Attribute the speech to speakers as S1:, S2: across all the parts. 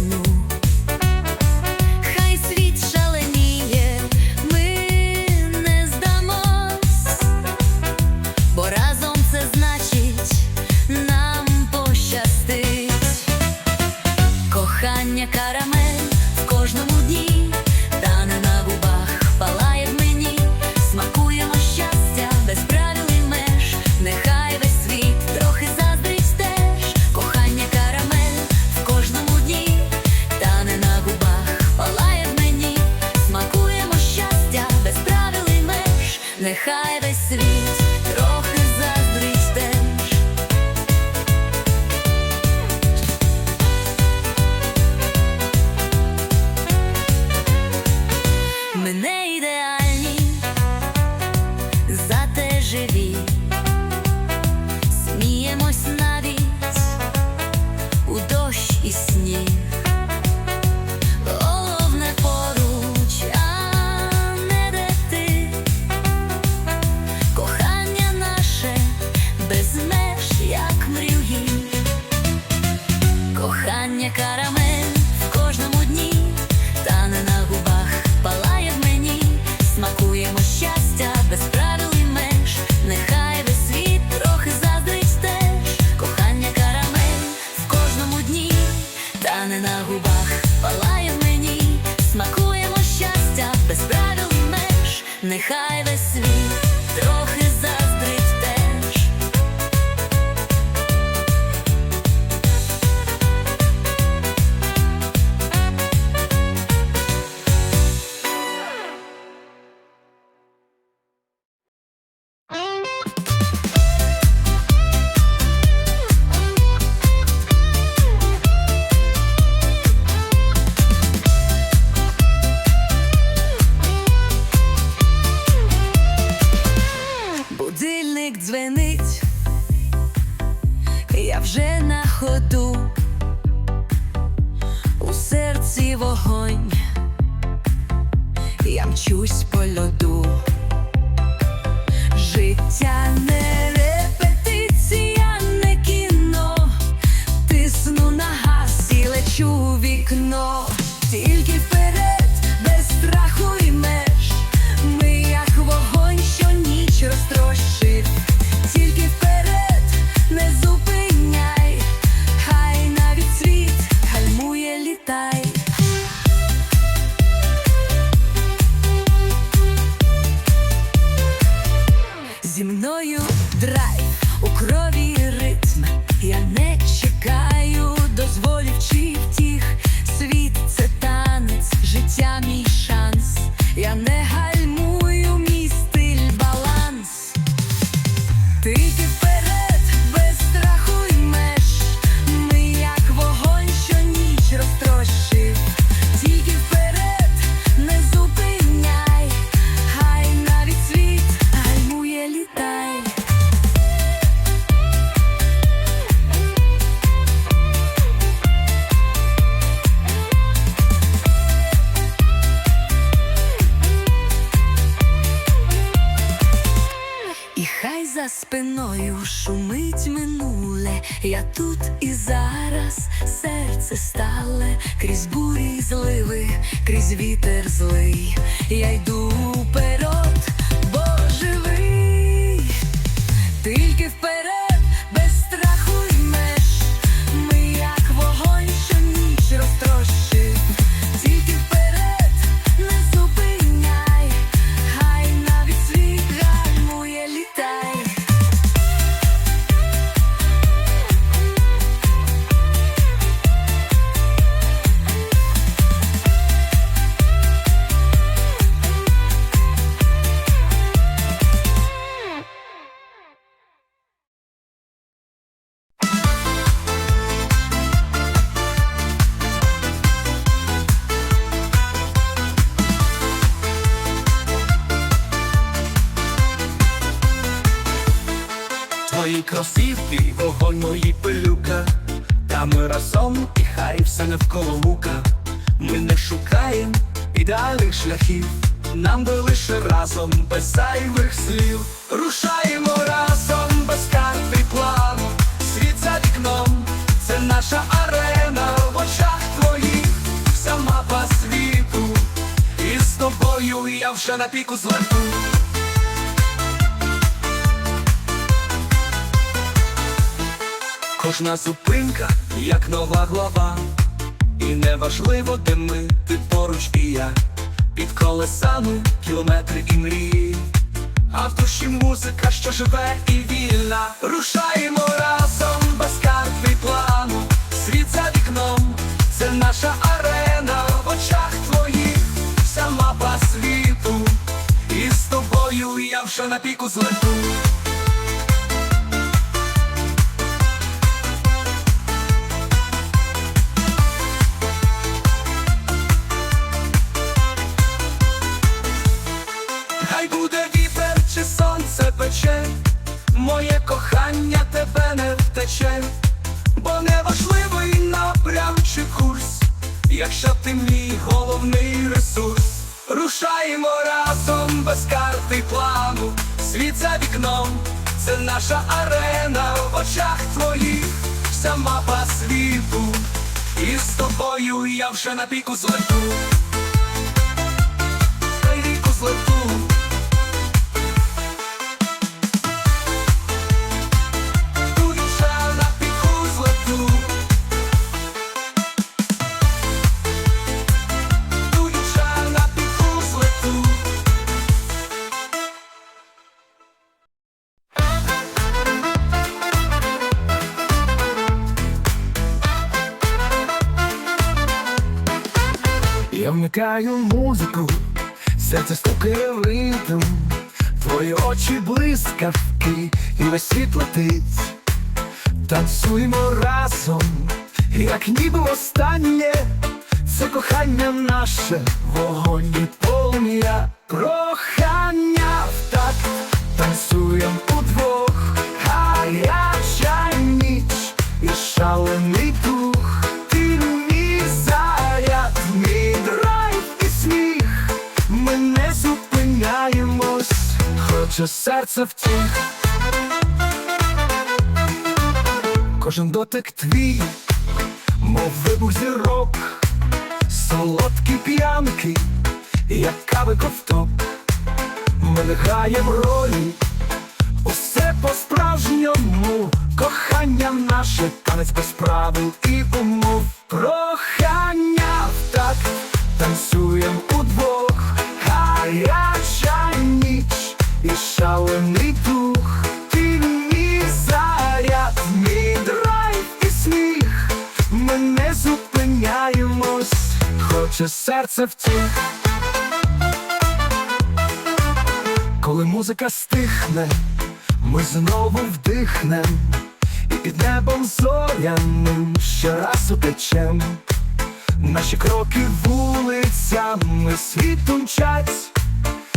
S1: no зате живі. Спиною шумить минуле, я тут і зараз серце стале, крізь бурі зливи, крізь вітер злий, я йду вперед,
S2: шляхів, нам би лише разом, без зайвих слів. Рушаємо разом без й плану. Світ за вікном, це наша арена в очах твоїх, вся мапа світу. І з тобою я вже на піку злету. Кожна зупинка, як нова глава, і неважливо, де ми, ти поруч і я, під колесами кілометри і мрії, а в душі музика, що живе і вільна. Рушаємо разом без карти й плану. Світ за вікном, це наша арена в очах твоїх, вся мапа світу. І з тобою я вже на піку злету. Тебе бо не важливий напрям чи курс, якщо ти мій головний ресурс, рушаємо разом без карти плану, світ за вікном, це наша арена в очах твоїх, вся мапа світу, і з тобою я вже на піку злету. Вмикаю музику, серце стукає ритм, твої очі блискавки, і весь світ летить. Танцуємо разом, як ніби останнє, це кохання наше, вогонь і полум'я, прохання в такт, танцюєм серце втіх. Кожен дотик твій, мов вибух зірок, солодкі п'янки, як кави ковток. Ми не граємо ролі, усе по-справжньому, кохання наше, танець без правил і умов. Серце втіх. Коли музика стихне, ми знову вдихнем. І під небом зоряним ще раз утечем Наші кроки вулицями світу мчать.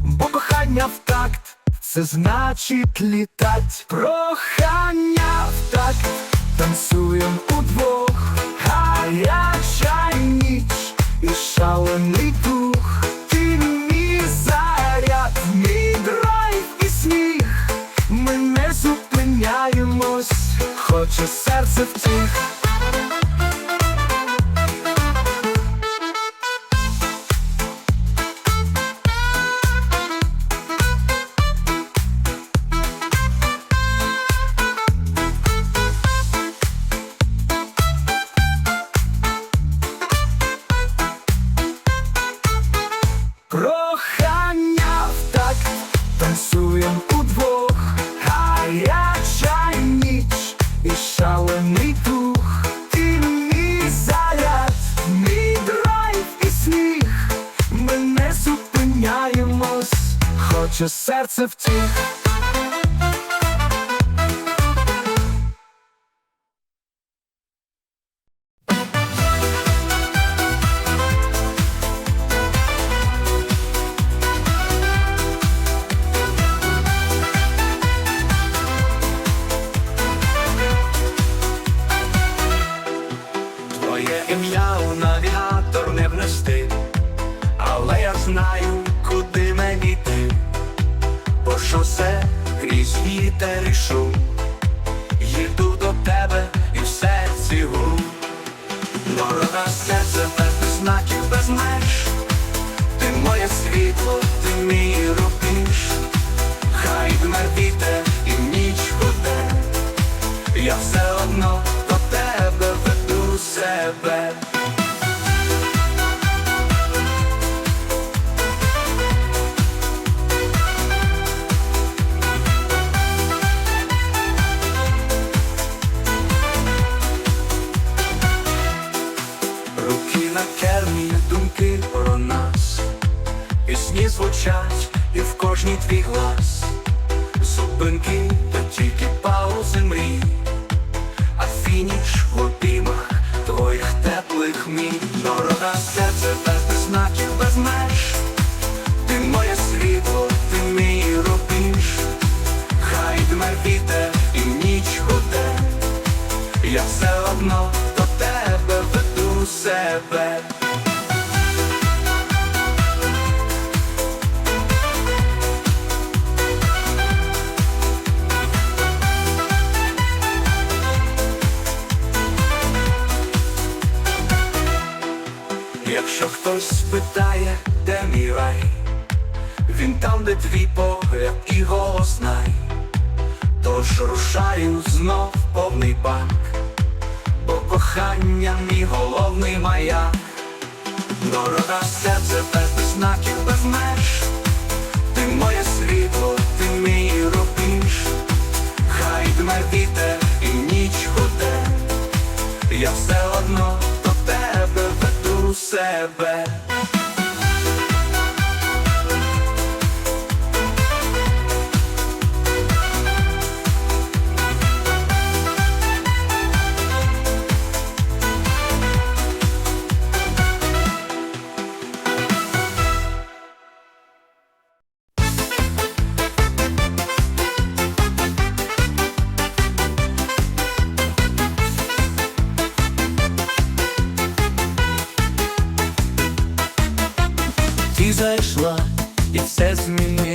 S2: Бо кохання в такт, це значить літать. Прохання в такт, танцюєм удвох. Гаряча ніч і шалений дух звучать і в кожній твій глас, зупинки Якщо хтось спитає, де мій рай, він там, де твій погляд і голос знай. Тож рушаю знов повний бак, бо кохання мій головний маяк. Дорога серце без знаків, без меж. Ти моє світло, ти мій рубіж. Хай дме вітер і ніч гуде. Я все одно себе. Ти зайшла,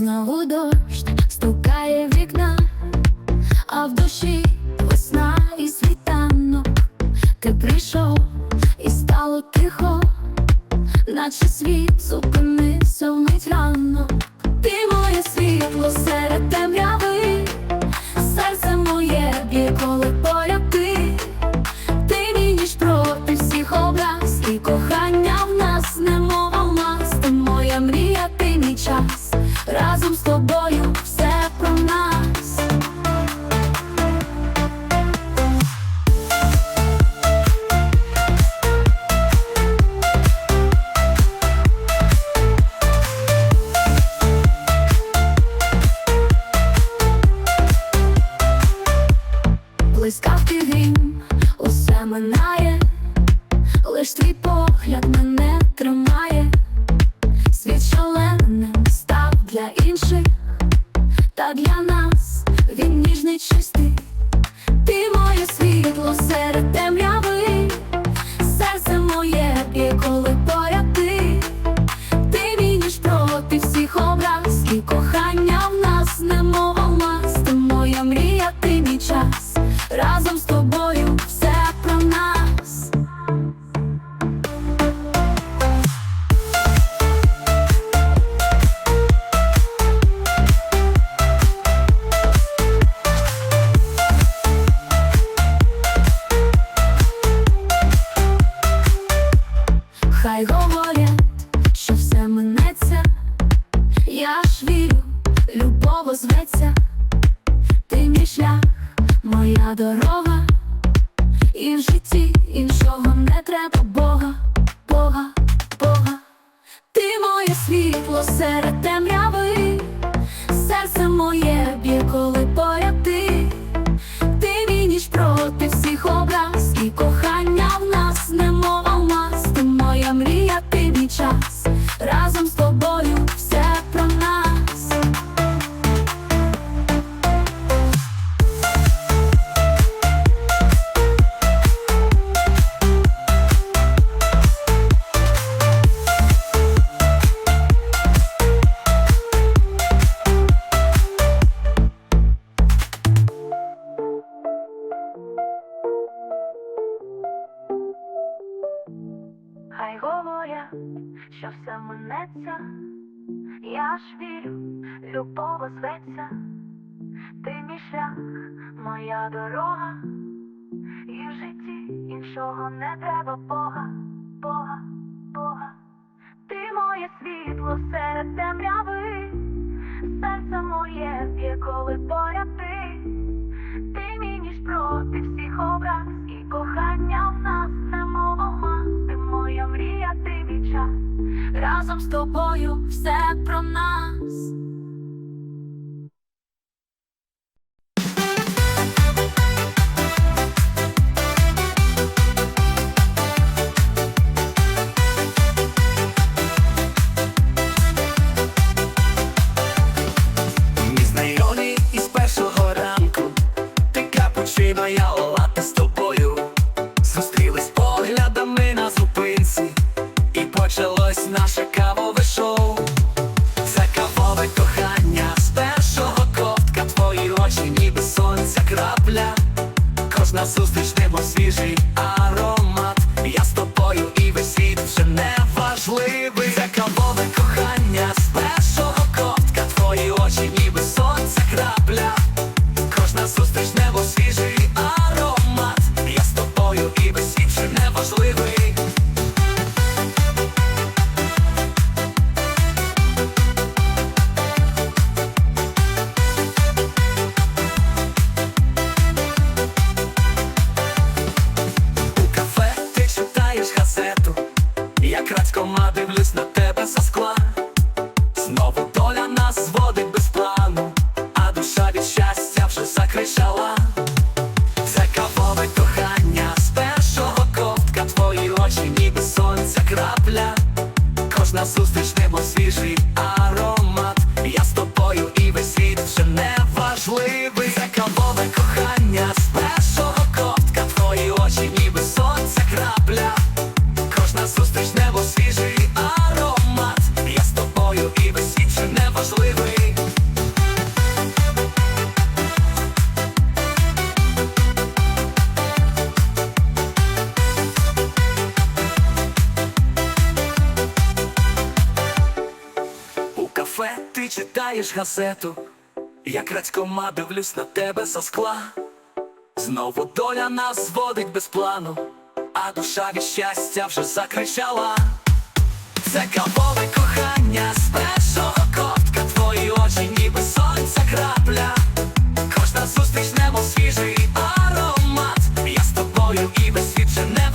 S1: Знову дощ стукає вікна, а в душі весна і світанок. Ти прийшов і стало тихо, наче світ зупинився вмить рано. Блискавки грім, усе минає, лиш твій погляд мене тримає, світ шаленим став для інших, та для нас він ніжний чистий. Ти моє світло серед темряви, Хай говорять, що все минеться, я ж вірю, любов озветься, ти мій шлях, моя дорога, і в житті іншого не треба Бога, Бога, Бога. Ти моє світло серед темряви, серце моє б'є, коли поряд ти. Ти мій ніж проти всіх образ, і кохання ти все минеться, я ж вірю, любов озветься, ти мій шлях, моя дорога, і в житті іншого не треба Бога, Бога, Бога. Ти моє світло серед темряви, серце моє б'є, коли поряд ти. Ти мій ніж проти всіх образ, і кохання в нас немов алмаз. Ти моя мрія, ти разом з тобою все про нас.
S2: Читаєш газету, я крадькома дивлюсь на тебе за скла. Знову доля нас зводить без плану, а душа від щастя вже закричала. Це кавове кохання з першого ковтка, твої очі ніби сонця крапля. Кожна зустріч немов свіжий аромат. Я з тобою і весь світ вже не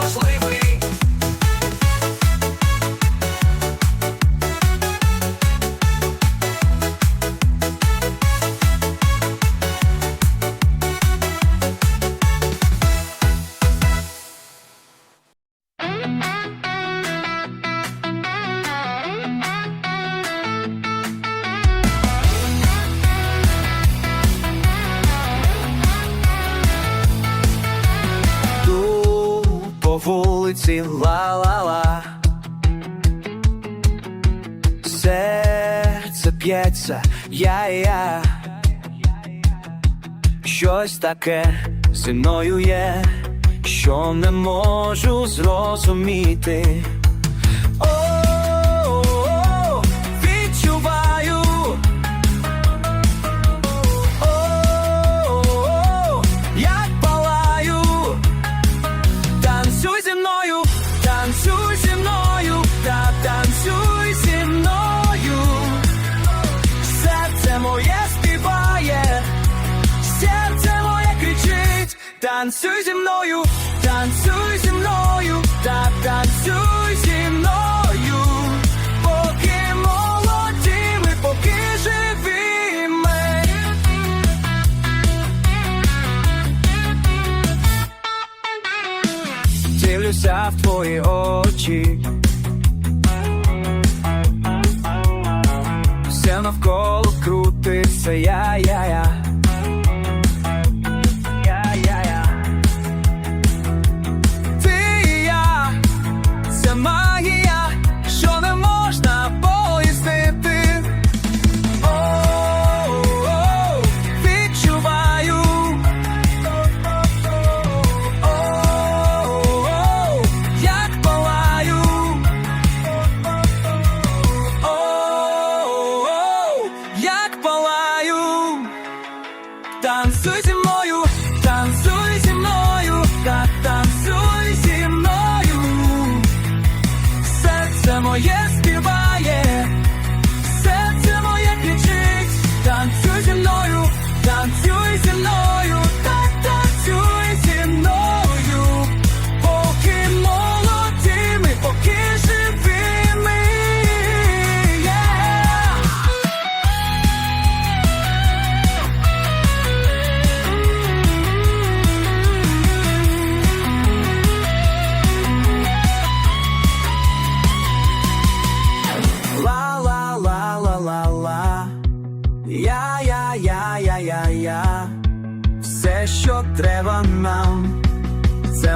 S3: вулиці ла-ла-ла Серце п'ється, я-я Щось таке зі мною є, що не можу зрозуміти. Танцюй зі мною,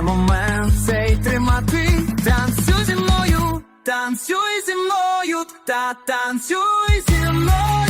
S3: момент цей тримати. Танцюй зі мною, танцюй зі мною, та танцюй зі мною.